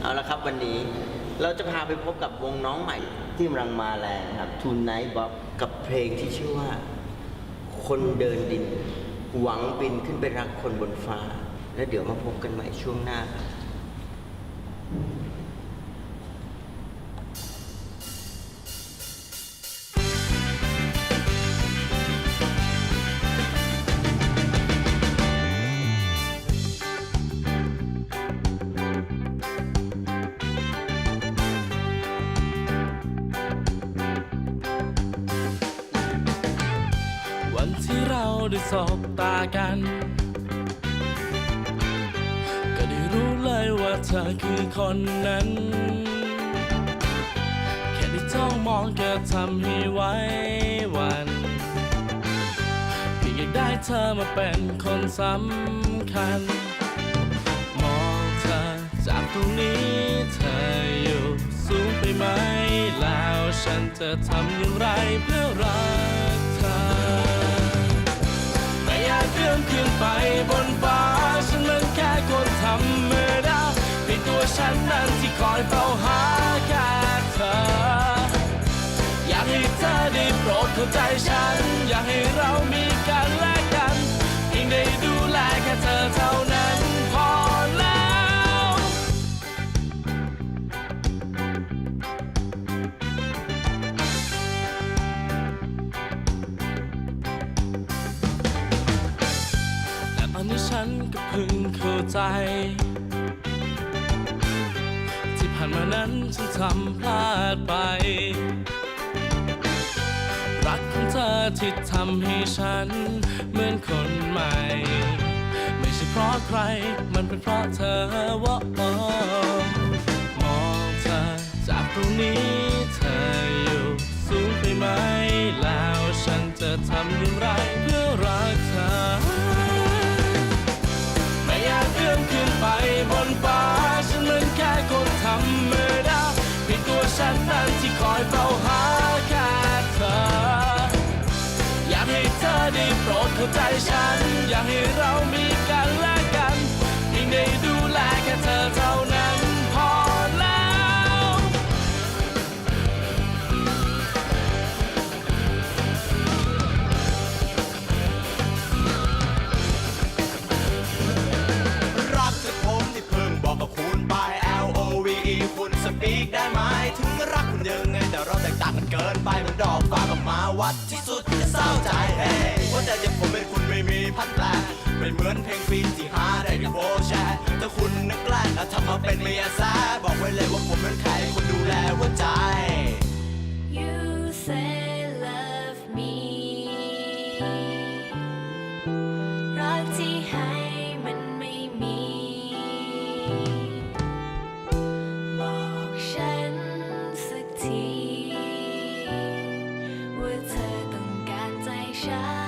เอาละครับวันนี้เราจะพาไปพบกับวงน้องใหม่ที่กำลังมาแรงครับ Tonight Bob กับเพลงที่ชื่อว่า คนเดินดิน หวังบินขึ้นไปรักคนบนฟ้า แล้วเดี๋ยวมาพบกันใหม่ช่วงหน้าครับ ได้สบตากัน ก็ได้รู้เลยว่าเธอคือคนนั้น แค่ได้จ้องมองก็ทำให้ไว้วันเพียงอยากได้เธอมาเป็นคนสำคัญ มองเธอจากตรงนี้เธออยู่สูงไปไหม แล้วฉันจะทำอย่างไรเพื่อรัก เลื่อนขึ้นไปบนฟ้า ฉันมันแค่คนธรรมดาในตัวฉันนั้นที่คอยเฝ้าหาแค่เธอ อยากให้เธอได้โปรดเข้าใจฉัน ฉันก็เพิ่งเข้าใจ ที่ผ่านมานั้นฉันทำพลาดไป รักของเธอที่ทำให้ฉันเหมือนคนใหม่ ไม่ใช่เพราะใคร มันเป็นเพราะเธอว่า โปรดเข้าใจฉัน อยากให้เรามีกันและกันเพียงได้ดูแลแค่เธอเท่านั้นพอแล้ว รักจากผมที่เพิ่งบอกกับคุณไป L O V E คุณสปีกได้ไหม ถึงรักคุณยังไงแต่เราแตกต่างกันเกินไปเหมือนดอกฟ้ากับมาวัดที่สุดจะเศร้าใจเคุณไม่มีพันแปลไม่เหมือนเพลงฟรีที่หาได้ในโบแชร์ถ้าคุณนึกแกล้งแล้วทำมาเป็นเมียแซ่บอกไว้เลยว่าผมเป็นใครคุณดูแลหัวใจ You say love me รักที่ให้มันไม่มี บอกฉันสักที ว่าเธอต้องการใจฉัน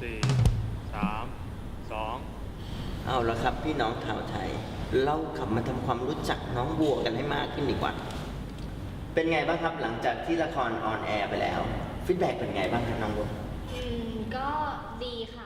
สี่สามสองเอาละครับพี่น้องชาวไทย เรากลับมาทำความรู้จักน้องบัวกันให้มากขึ้นดีกว่า เป็นไงบ้างครับหลังจากที่ละครออนแอร์ไปแล้วฟีดแบ็กเป็นไงบ้างครับน้องบัว อืมก็ดีค่ะ